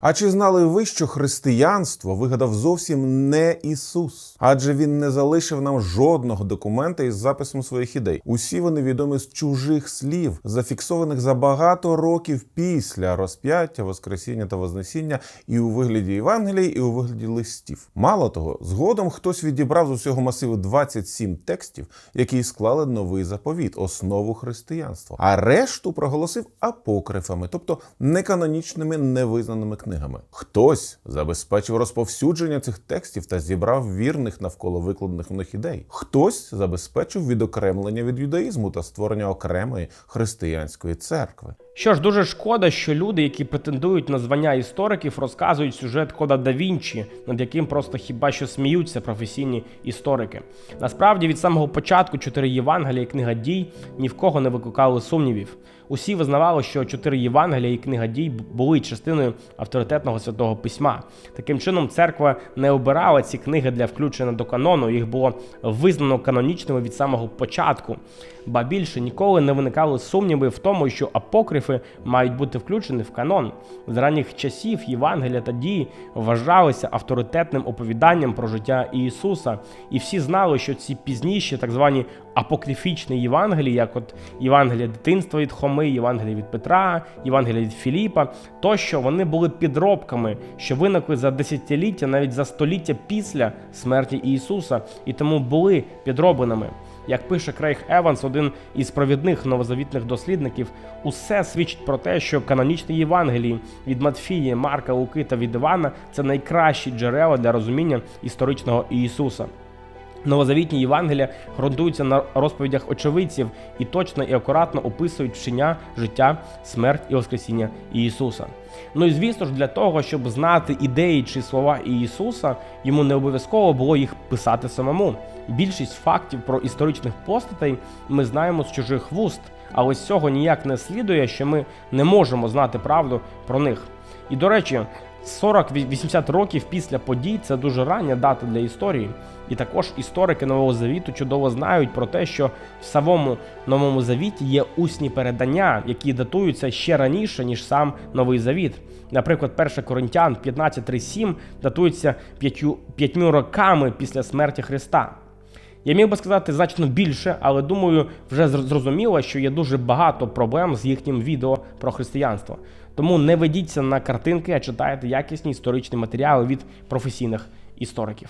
А чи знали ви, що християнство вигадав зовсім не Ісус? Адже він не залишив нам жодного документа із записом своїх ідей. Усі вони відомі з чужих слів, зафіксованих за багато років після розп'яття, Воскресіння та Вознесіння, і у вигляді Євангелії, і у вигляді листів. Мало того, згодом хтось відібрав з усього масиву 27 текстів, які склали новий заповіт, основу християнства, а решту проголосив апокрифами, тобто неканонічними невизнаними книгами. Хтось забезпечив розповсюдження цих текстів та зібрав вірних навколо викладених в них ідей. Хтось забезпечив відокремлення від юдаїзму та створення окремої християнської церкви. Що ж, дуже шкода, що люди, які претендують на звання істориків, розказують сюжет кода да Вінчі, над яким просто хіба що сміються професійні історики. Насправді, від самого початку чотири Євангелія і книга дій ні в кого не викликали сумнівів. Усі визнавали, що чотири Євангелія і книга дій були частиною авторитетного святого письма. Таким чином, церква не обирала ці книги для включення до канону. Їх було визнано канонічними від самого початку. Ба більше ніколи не виникали сумніви в тому, що апокрифи мають бути включені в канон. З ранніх часів Євангелія та дії вважалися авторитетним оповіданням про життя Ісуса, і всі знали, що ці пізніші, так звані апокрифічні Євангелії, як от Євангелія дитинства від Хоми, Євангелія від Петра, Євангелія від Філіпа, тощо вони були підробками, що виникли за десятиліття, навіть за століття після смерті Ісуса, і тому були підробленими. Як пише Крейг Еванс, один із провідних новозавітних дослідників, усе свідчить про те, що канонічні Євангелії від Матфії, Марка, Луки та від Івана це найкращі джерела для розуміння історичного Ісуса. Новозавітні Євангелія ґрунтуються на розповідях очевидців і точно і акуратно описують вчення, життя, смерть і Воскресіння Ісуса. Ну і звісно ж, для того, щоб знати ідеї чи слова Ісуса, йому не обов'язково було їх писати самому. Більшість фактів про історичних постатей ми знаємо з чужих вуст, але з цього ніяк не слідує, що ми не можемо знати правду про них. І до речі, 40-80 років після подій це дуже рання дата для історії. І також історики Нового Завіту чудово знають про те, що в самому Новому Завіті є усні передання, які датуються ще раніше, ніж сам Новий Завіт. Наприклад, 1 Коринтян 15.3.7 датується п'ятью п'ятьмю роками після смерті Христа. Я міг би сказати значно більше, але думаю, вже зрозуміло, що є дуже багато проблем з їхнім відео про християнство. Тому не ведіться на картинки, а читайте якісні історичні матеріали від професійних істориків.